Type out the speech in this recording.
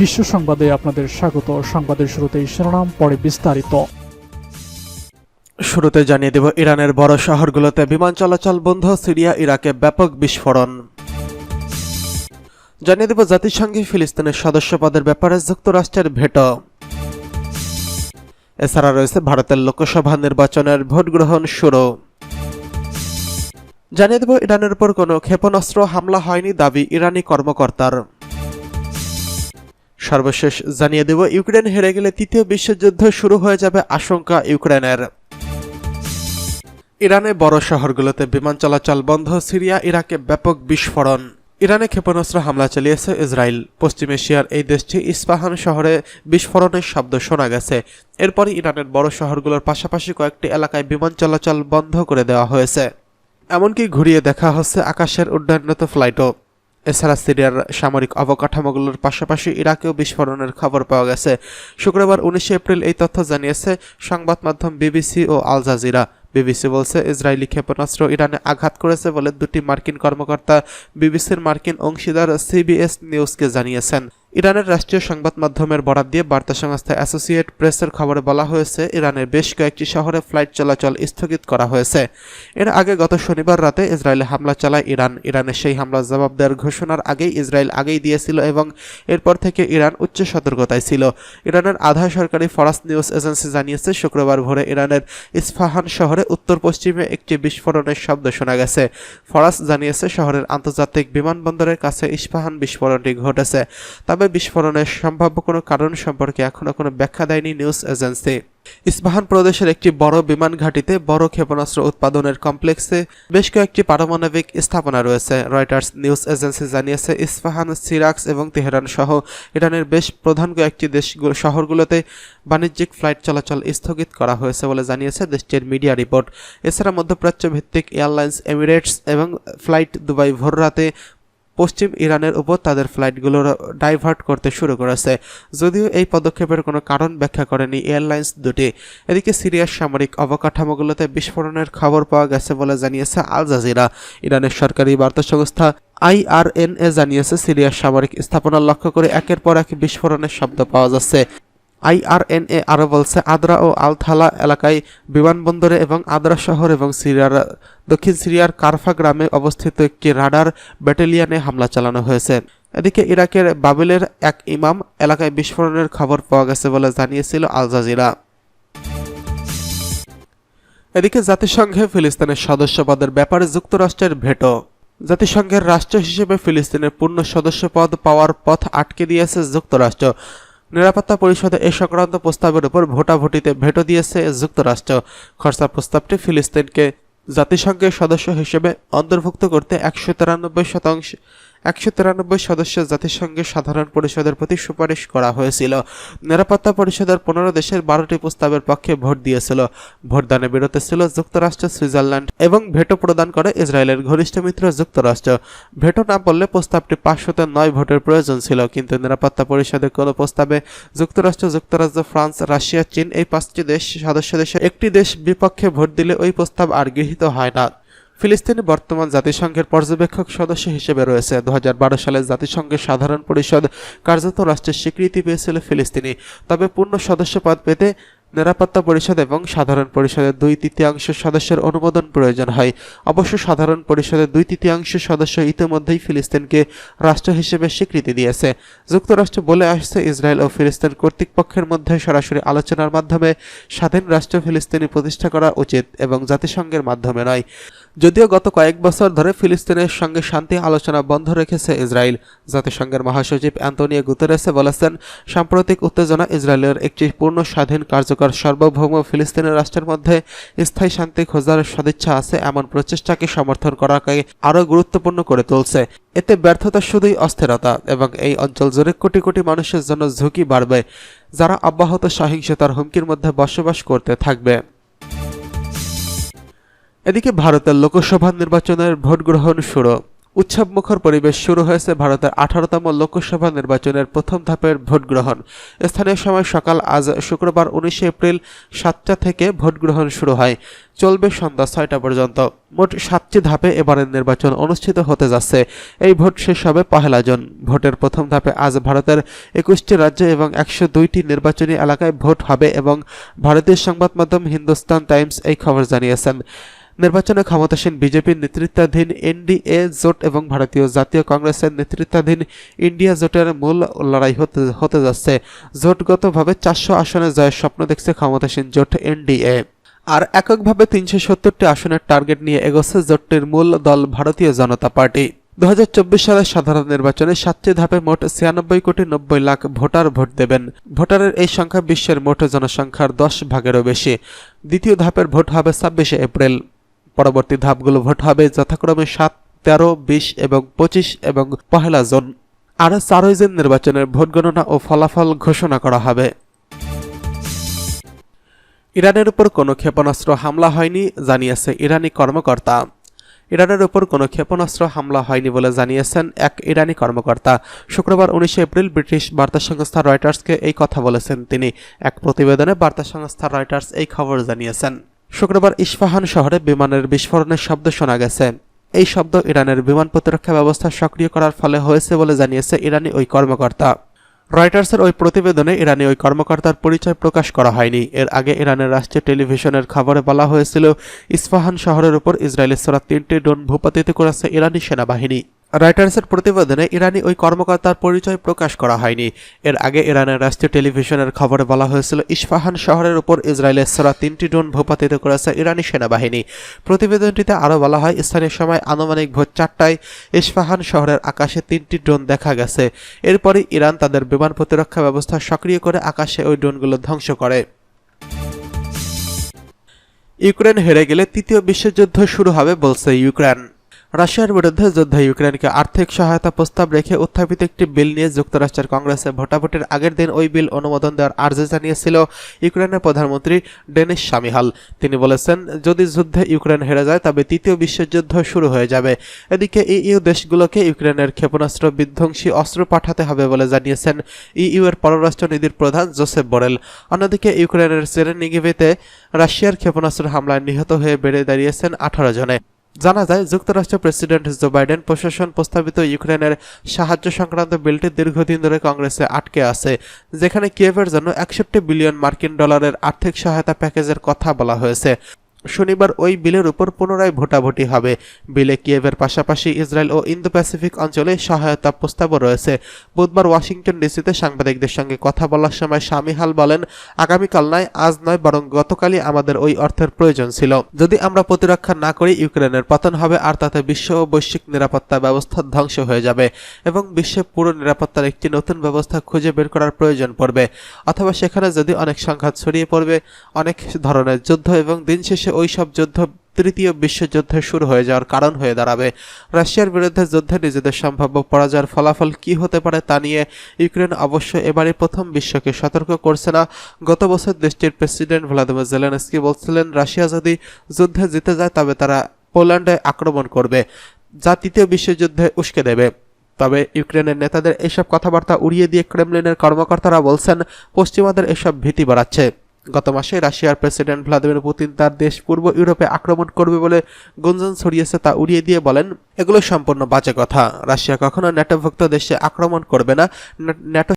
বিশ্ব সংবাদে আপনাদের স্বাগত। সংবাদের শুরুতেই শিরোনাম, পরে বিস্তারিত। শুরুতে জানিয়ে দেব, ইরানের বড় শহরগুলোতে বিমান চলাচল বন্ধ, সিরিয়া, ইরাকে ব্যাপক বিস্ফোরণ। জানিয়ে দেব, জাতিসংঘে ফিলিস্তিনের সদস্য পদের ব্যাপারে যুক্তরাষ্ট্রের ভেটো। এছাড়া রয়েছে ভারতের লোকসভা নির্বাচনের ভোট গ্রহণ শুরু। জানিয়ে দেব, ইরানের উপর কোনো ক্ষেপণাস্ত্র হামলা হয়নি, দাবি ইরানি কর্মকর্তার। সর্বশেষ জানিয়ে দেব, ইউক্রেন হেরে গেলে তৃতীয় বিশ্বযুদ্ধ শুরু হয়ে যাবে আশঙ্কা ইউক্রেনের। ইরানে বড় শহরগুলোতে বিমান চলাচল বন্ধ, সিরিয়া, ইরাকে ব্যাপক বিস্ফোরণ। ইরানে ক্ষেপণাস্ত্র হামলা চালিয়েছে ইসরায়েল। পশ্চিম এশিয়ার এই দেশটি ইস্পাহান শহরে বিস্ফোরণের শব্দ শোনা গেছে। এরপরই ইরানের বড় শহরগুলোর পাশাপাশি কয়েকটি এলাকায় বিমান চলাচল বন্ধ করে দেওয়া হয়েছে। এমনকি ঘুরিয়ে দেখা হচ্ছে আকাশের উড্ডয়নত ফ্লাইটও। এছাড়া সিরিয়ার সামরিক অবকাঠামোগুলোর পাশাপাশি ইরাকেও বিস্ফোরণের খবর পাওয়া গেছে। শুক্রবার উনিশে এপ্রিল এই তথ্য জানিয়েছে সংবাদ মাধ্যম বিবিসি ও আল জাজিরা। বিবিসি বলছে, ইসরায়েলি ক্ষেপণাস্ত্র ইরানে আঘাত করেছে বলে দুটি মার্কিন কর্মকর্তা বিবিসির মার্কিন অংশীদার সিবিএস নিউজকে জানিয়েছেন। ইরানের রাষ্ট্রীয় সংবাদ মাধ্যমের বরাত দিয়ে বার্তা সংস্থা অ্যাসোসিয়েট প্রেসের খবরে বলা হয়েছে, ইরানের বেশ কয়েকটি শহরে ফ্লাইট চলাচল স্থগিত করা হয়েছে। এর আগে গত শনিবার রাতে ইসরায়েলে হামলা চালায় ইরান। ইরানের সেই হামলার জবাব দেওয়ার ঘোষণার আগেই ইসরায়েল আগেই দিয়েছিল এবং এরপর থেকে ইরান উচ্চ সতর্কতায় ছিল। ইরানের আধা সরকারি ফরাস নিউজ এজেন্সি জানিয়েছে, শুক্রবার ভোরে ইরানের ইস্ফাহান শহরে উত্তর পশ্চিমে একটি বিস্ফোরণের শব্দ শোনা গেছে। ফরাস জানিয়েছে, শহরের আন্তর্জাতিক বিমানবন্দরের কাছে ইস্পাহান বিস্ফোরণটি ঘটেছে। তবে বিস্ফোরণের সম্ভাব্য কোনো কারণ সম্পর্কে এখনও কোনো ব্যাখ্যা দেয়নি নিউজ এজেন্সি। ইস্পাহান প্রদেশের একটি বড় বিমান ঘাঁটিতে বড় ক্ষেপণাস্ত্র উৎপাদনের কমপ্লেক্সে বেশ কয়েকটি পারমাণবিক স্থাপনা রয়েছে, রয়টার্স নিউজ এজেন্সি জানিয়েছে। ইস্পাহান, সিরাক্স এবং তেহরান সহ ইরানের বেশ প্রধান কয়েকটি দেশ শহরগুলোতে বাণিজ্যিক ফ্লাইট চলাচল স্থগিত করা হয়েছে বলে জানিয়েছে দেশটির মিডিয়া রিপোর্ট। এছাড়া মধ্যপ্রাচ্য ভিত্তিক এয়ারলাইন্স, এমিরেটস এবং ফ্লাইট দুবাই ভোররাতে পশ্চিম ইরানের উপর তাদের ফ্লাইটগুলো ডাইভার্ট করতে শুরু করেছে। যদিও এই পদক্ষেপের কোনো কারণ ব্যাখ্যা করেনি এয়ারলাইন্স দুটি। এদিকে সিরিয়ার সামরিক অবকাঠামোগুলোতে বিস্ফোরণের খবর পাওয়া গেছে বলে জানিয়েছে আল জাজিরা। ইরানের সরকারি বার্তা সংস্থা আইআরএনএ জানিয়েছে, সিরিয়ার সামরিক স্থাপনা লক্ষ্য করে একের পর এক বিস্ফোরণের শব্দ পাওয়া যাচ্ছে। আইআরএনএ আরও বলছে, আদ্রা ও আলথালা এলাকায় বিমানবন্দরে এবং আদ্রা শহর এবং সিরিয়ার, দক্ষিণ সিরিয়ার কারফা গ্রামে অবস্থিত একটি রাডার ব্যাটালিয়নে হামলা চালানো হয়েছে। এদিকে ইরাকের বাবিলের এক ইমাম এলাকায় বিস্ফোরণের খবর পাওয়া গেছে বলে জানিয়েছিল আল জাজিরা। এদিকে জাতিসংঘে ফিলিস্তিনের সদস্যপদের ব্যাপারে যুক্তরাষ্ট্রের ভেটো। জাতিসংঘের রাষ্ট্র হিসেবে ফিলিস্তিনের পূর্ণ সদস্যপদ পাওয়ার পথ আটকে দিয়েছে যুক্তরাষ্ট্র। নিরাপত্তা পরিষদে এ সংক্রান্ত প্রস্তাবের উপর ভোটাভুটিতে ভেটো দিয়েছে যুক্তরাষ্ট্র। খরচা প্রস্তাবটি ফিলিস্তিনকে জাতিসংঘের সদস্য হিসেবে অন্তর্ভুক্ত করতে একশো তিরানব্বই শতাংশ একশো তিরানব্বই সদস্য জাতিসংঘের সাধারণ পরিষদের প্রতি সুপারিশ করা হয়েছিল। নিরাপত্তা পরিষদের পনেরো দেশের বারোটি প্রস্তাবের পক্ষে ভোট দিয়েছিল। ভোটদানে বিরত ছিল যুক্তরাষ্ট্র, সুইজারল্যান্ড এবং ভেটো প্রদান করে ইসরায়েলের ঘনিষ্ঠ মিত্র যুক্তরাষ্ট্র। ভেটো না বললে প্রস্তাবটি পাঁচশোতে নয় ভোটের প্রয়োজন ছিল, কিন্তু নিরাপত্তা পরিষদের কোনো প্রস্তাবে যুক্তরাষ্ট্র, যুক্তরাজ্য, ফ্রান্স, রাশিয়া, চীন এই পাঁচটি দেশ, সদস্য দেশের একটি দেশ বিপক্ষে ভোট দিলে ওই প্রস্তাব আর গৃহীত হয় না। ফিলিস্তিনি বর্তমান জাতিসংঘের পর্যবেক্ষক সদস্য হিসেবে রয়েছে। দু হাজার বারো সালে জাতিসংঘের সাধারণ পরিষদ কার্যত রাষ্ট্রের স্বীকৃতি পেয়েছিল ফিলিস্তিনি। তবে পূর্ণ সদস্যপদ পেতে নিরাপত্তা পরিষদ এবং সাধারণ পরিষদের দুই তৃতীয়াংশ সদস্যের অনুমোদন প্রয়োজন হয়। অবশ্য সাধারণ পরিষদের দুই তৃতীয়াংশ সদস্য ইতিমধ্যেই ফিলিস্তিনকে রাষ্ট্র হিসেবে স্বীকৃতি দিয়েছে। যুক্তরাষ্ট্র বলে আসছে, ইসরায়েল ও ফিলিস্তিন কর্তৃপক্ষের মধ্যে সরাসরি আলোচনার মাধ্যমে স্বাধীন রাষ্ট্র ফিলিস্তিনি প্রতিষ্ঠা করা উচিত এবং জাতিসংঘের মাধ্যমে নয়। যদিও গত কয়েক বছর ধরে ফিলিস্তিনের সঙ্গে শান্তি আলোচনা বন্ধ রেখেছে ইসরায়েল। জাতিসংঘের মহাসচিব অ্যান্তোনিও গুতেরেসে বলেছেন, সাম্প্রতিক উত্তেজনা ইসরায়েলের একটি পূর্ণ স্বাধীন কার্যকর সার্বভৌম ফিলিস্তিনের রাষ্ট্রের মধ্যে স্থায়ী শান্তি খোঁজার সদিচ্ছা আছে এমন প্রচেষ্টাকে সমর্থন করাকে আরও গুরুত্বপূর্ণ করে তুলছে। এতে ব্যর্থতা শুধুই অস্থিরতা এবং এই অঞ্চল জুড়ে কোটি কোটি মানুষের জন্য ঝুঁকি বাড়বে, যারা অব্যাহত সহিংসতার হুমকির মধ্যে বসবাস করতে থাকবে। এদিকে ভারতের লোকসভা নির্বাচনের ভোট গ্রহণ শুরু। উৎসবমুখর পরিবেশ শুরু হয়েছে ভারতের আঠারোতম লোকসভা নির্বাচনের প্রথম ধাপের ভোট গ্রহণ স্থানীয় সময় সকাল আজ শুক্রবার উনিশে এপ্রিল সাতটা থেকে ভোট গ্রহণ শুরু হয়। চলবে সন্ধ্যা ছয়টা পর্যন্ত। মোট সাতটি ধাপে এবারের নির্বাচন অনুষ্ঠিত হতে যাচ্ছে। এই ভোট শেষ হবে পহেলা জুন। ভোটের প্রথম ধাপে আজ ভারতের একুশটি রাজ্য এবং একশো দুইটি নির্বাচনী এলাকায় ভোট হবে এবং ভারতীয় সংবাদ মাধ্যম হিন্দুস্তান টাইমস এই খবর জানিয়েছেন। নির্বাচনে ক্ষমতাসীন বিজেপির নেতৃত্বাধীন এনডিএ জোট এবং ভারতীয় জাতীয় কংগ্রেসের নেতৃত্বাধীন ইন্ডিয়া জোটের মূল লড়াই হতে হতে যাচ্ছে। জোটগতভাবে চারশো আসনে জয়ের স্বপ্ন দেখছে ক্ষমতাসীন জোট এনডিএ। আর এককভাবে তিনশো সত্তরটি আসনের টার্গেট নিয়ে এগোচ্ছে জোটটির মূল দল ভারতীয় জনতা পার্টি। দু হাজার চব্বিশ সালের সাধারণ নির্বাচনে সাতটি ধাপে মোট ছিয়ানব্বই কোটি নব্বই লাখ ভোটার ভোট দেবেন। ভোটারের এই সংখ্যা বিশ্বের মোট জনসংখ্যার দশ ভাগেরও বেশি। দ্বিতীয় ধাপের ভোট হবে ছাব্বিশে এপ্রিল। পরবর্তী ধাপগুলো ভোট হবে যথাক্রমে সাত, তেরো, বিশ এবং পঁচিশ এবং পহেলা জুন। আরও চারই জুন নির্বাচনের ভোট গণনা ও ফলাফল ঘোষণা করা হবে। ইরানের উপর কোনো ক্ষেপণাস্ত্র হামলা হয়নি, জানিয়েছে ইরানি কর্মকর্তা। ইরানের উপর কোনো ক্ষেপণাস্ত্র হামলা হয়নি বলে জানিয়েছেন এক ইরানি কর্মকর্তা। শুক্রবার উনিশে এপ্রিল ব্রিটিশ বার্তা সংস্থা রয়টার্সকে এই কথা বলেছেন তিনি। এক প্রতিবেদনে বার্তা সংস্থা রয়টার্স এই খবর জানিয়েছেন। শুক্রবার ইস্পাহান শহরে বিমানের বিস্ফোরণের শব্দ শোনা গেছে। এই শব্দ ইরানের বিমান প্রতিরক্ষা ব্যবস্থা সক্রিয় করার ফলে হয়েছে বলে জানিয়েছে ইরানি ওই কর্মকর্তা। রয়টার্সের ওই প্রতিবেদনে ইরানি ওই কর্মকর্তার পরিচয় প্রকাশ করা হয়নি। এর আগে ইরানের রাষ্ট্রীয় টেলিভিশনের খবরে বলা হয়েছিল, ইস্পাহান শহরের উপর ইসরায়েলের সোরা তিনটি ড্রোন ভূপাতিত করেছে ইরানি সেনাবাহিনী। রয়টার্সের প্রতিবেদনে ইরানি ওই কর্মকর্তার পরিচয় প্রকাশ করা হয়নি। এর আগে ইরানের রাষ্ট্রীয় টেলিভিশনের খবরে বলা হয়েছিল ইস্পাহান শহরের উপর ইসরায়েলের সোরা তিনটি ড্রোন ভূপাতিত করেছে ইরানি সেনাবাহিনী। প্রতিবেদনটিতে আরও বলা হয়, স্থানীয় সময় আনুমানিক ভোর চারটায় ইস্পাহান শহরের আকাশে তিনটি ড্রোন দেখা গেছে। এরপরই ইরান তাদের বিমান প্রতিরক্ষা ব্যবস্থা সক্রিয় করে আকাশে ওই ড্রোনগুলো ধ্বংস করে। ইউক্রেন হেরে গেলে তৃতীয় বিশ্বযুদ্ধ শুরু হবে, বলছে ইউক্রেন। রাশিয়ার বিরুদ্ধে যুদ্ধে ইউক্রেনকে আর্থিক সহায়তা প্রস্তাব রেখে উত্থাপিত একটি বিল নিয়ে যুক্তরাষ্ট্রের কংগ্রেসে ভোটাভুটির আগের দিন ওই বিল অনুমোদন দেওয়ার আর্জি জানিয়েছিল ইউক্রেনের প্রধানমন্ত্রী ডেনিস সামিহাল তিনি বলেছেন, যদি যুদ্ধে ইউক্রেন হেরে যায়, তবে তৃতীয় বিশ্বযুদ্ধ শুরু হয়ে যাবে। এদিকে ইইউ দেশগুলোকে ইউক্রেনের ক্ষেপণাস্ত্র বিধ্বংসী অস্ত্র পাঠাতে হবে বলে জানিয়েছেন ইইউ এর পররাষ্ট্রনীতির প্রধান জোসেফ বোরেল। অন্যদিকে ইউক্রেনের সেরেনিগিভিতে রাশিয়ার ক্ষেপণাস্ত্র হামলায় নিহত হয়ে বেড়ে দাঁড়িয়েছেন আঠারো জনে। জানা যায়, যুক্তরাষ্ট্র প্রেসিডেন্ট জো বাইডেন প্রশাসন প্রস্তাবিত ইউক্রেনের সাহায্য সংক্রান্ত বিলটি দীর্ঘদিন ধরে কংগ্রেসে আটকে আছে, যেখানে কিয়েভের জন্য একষট্টি বিলিয়ন মার্কিন ডলারের আর্থিক সহায়তা প্যাকেজের কথা বলা হয়েছে। শনিবার ওই বিলের উপর পুনরায় ভোটাভুটি হবে। বিলে কিয়েভের পাশাপাশি ইসরায়েল ও ইন্দো প্যাসিফিক অঞ্চলে সহায়তা প্রস্তাবও রয়েছে। বুধবার ওয়াশিংটন ডিসিতে সাংবাদিকদের সঙ্গে কথা বলার সময় স্বামী হাল বলেন, আগামীকাল নয়, আজ নয়, বরং গতকালই আমাদের ওই অর্থের প্রয়োজন ছিল। যদি আমরা প্রতিরক্ষা না করি, ইউক্রেনের পতন হবে আর তাতে বিশ্ব ও বৈশ্বিক নিরাপত্তা ব্যবস্থা ধ্বংস হয়ে যাবে এবং বিশ্বে পুরো নিরাপত্তার একটি নতুন ব্যবস্থা খুঁজে বের করার প্রয়োজন পড়বে। অথবা সেখানে যদি অনেক সংঘাত ছড়িয়ে পড়বে, অনেক ধরনের যুদ্ধ এবং দিন শেষে ওই সব যুদ্ধ, তৃতীয় বিশ্বযুদ্ধ শুরু হয়ে যাওয়ার কারণ হয়ে দাঁড়াবে। রাশিয়ার বিরুদ্ধে যুদ্ধে নিজেদের সম্ভাব্য পরাজয়ের ফলাফল কি হতে পারে তা নিয়ে ইউক্রেন অবশ্য এবারই প্রথম বিশ্বকে সতর্ক করছে না। গত বছর দেশটির প্রেসিডেন্ট ভ্লাদিমির জেলেনস্কি বলছিলেন, রাশিয়া যদি যুদ্ধে জিতে যায়, তবে তারা পোল্যান্ডে আক্রমণ করবে। যা তৃতীয় বিশ্বযুদ্ধে উস্কে দেবে। তবে ইউক্রেনের নেতাদের এসব কথাবার্তা উড়িয়ে দিয়ে ক্রেমলিনের কর্মকর্তারা বলছেন, পশ্চিমাদের এসব ভীতি বাড়াচ্ছে। গত মাসে রাশিয়ার প্রেসিডেন্ট ভ্লাদিমির পুতিন তার দেশ পূর্ব ইউরোপে আক্রমণ করবে বলে গুঞ্জন ছড়িয়েছে তা উড়িয়ে দিয়ে বলেন, এগুলো সম্পূর্ণ বাজে কথা। রাশিয়া কখনো ন্যাটোভুক্ত দেশে আক্রমণ করবে না। ন্যাটো